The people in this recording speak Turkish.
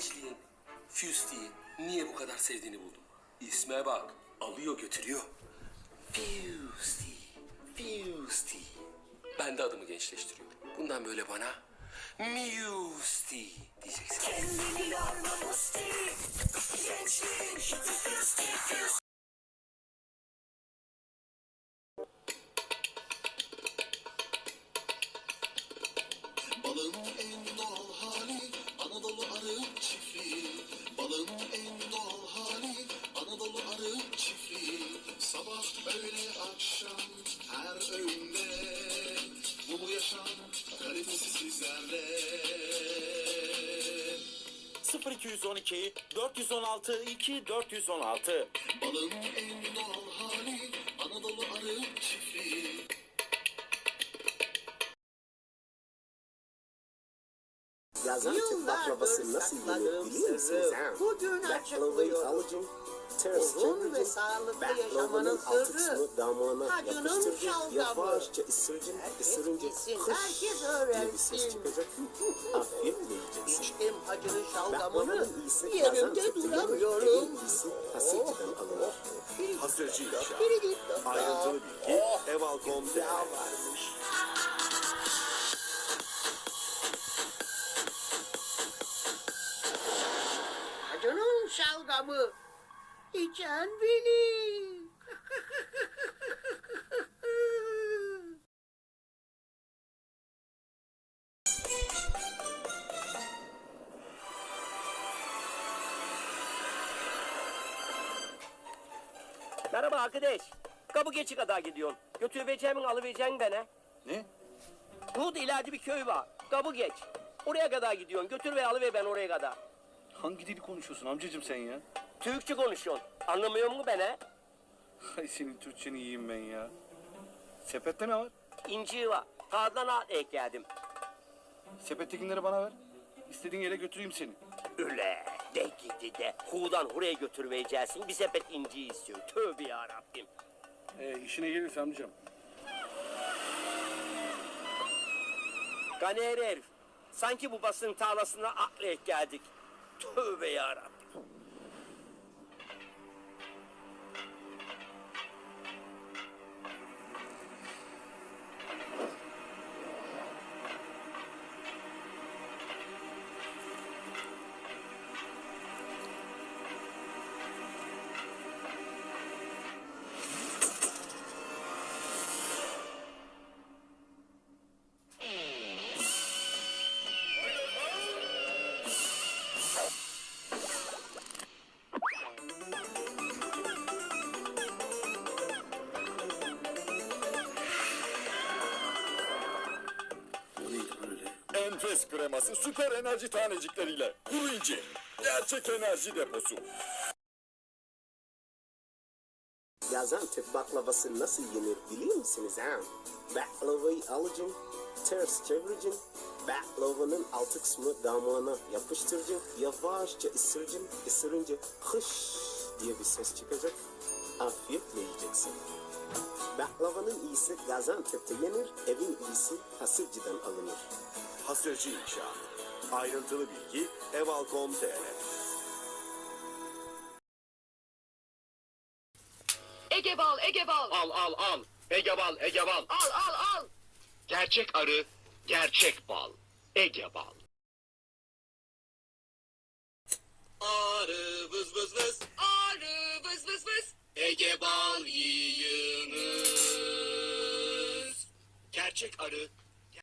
Gençliğin Fusty'yi niye bu kadar sevdiğini buldum. İsme bak. Alıyor götürüyor. Fusty. Fusty. Ben de adımı gençleştiriyorum. Bundan böyle bana Musty diyeceksin. Kendini yorma musti Gençliğin hiti füsti füsti 0212 416 2 416 Balın en doğal hali Anadolu arı çiftliği Gaziantep baklavası nasıl yenir biliyor musunuz ha? bugün Baklavayı açıklıyor. alıcın, ters Uzun ve sağlıklı yaşamanın sırrı. yapıştıracaksın. şalgamı. Yavaşça bilsin, hış herkes öğrensin. Afiyetle yiyeceksin. İçtim hacının şalgamını, yerimde duramıyorum. Hasırcı'dan alınır. Hasırcı. Biri Ayrıntılı bilgi eval.com.tr Hacının şalgamı. İçen bilir. Merhaba arkadaş. Kapı geçi kadar gidiyorsun. Götüreceğimin alıvereceğin bana. Ne? Burada ileride bir köy var. Kapı geç. Oraya kadar gidiyorsun. Götür ve alıver ben oraya kadar. Hangi dili konuşuyorsun amcacım sen ya? Türkçe konuşuyorsun. Anlamıyor musun beni? Hay senin Türkçeni yiyeyim ben ya. Sepette ne var? İnci var. Kağıdan al ekledim. Sepettekileri bana ver. İstediğin yere götüreyim seni. Öyle. De gidi de. Hu'dan huraya götürmeyeceksin. Bir sepet inci istiyor. Tövbe yarabbim. Ee, işine gelirse amcam. Ganeri herif. Sanki bu basın tarlasına atlayıp geldik. Tövbe yarabbim. Enfes kreması süper enerji tanecikleriyle. Kuru inci. Gerçek enerji deposu. Gaziantep baklavası nasıl yenir biliyor musunuz ha? Baklavayı alacaksın, ters çevireceksin. Baklavanın altı kısmını damağına yapıştıracaksın. Yavaşça ısıracaksın. Isırınca hış diye bir ses çıkacak. Afiyetle yiyeceksin. Baklavanın iyisi Gaziantep'te yenir, evin iyisi Hasırcı'dan alınır. Hasırcı inşa. Ayrıntılı bilgi eval.com.tr Ege bal, Ege bal. Al al al. Ege bal, Ege bal. Al al al. Gerçek arı, gerçek bal. Ege bal. Arı vız vız vız. Arı vız vız vız. Ege bal yiyiniz. Gerçek arı,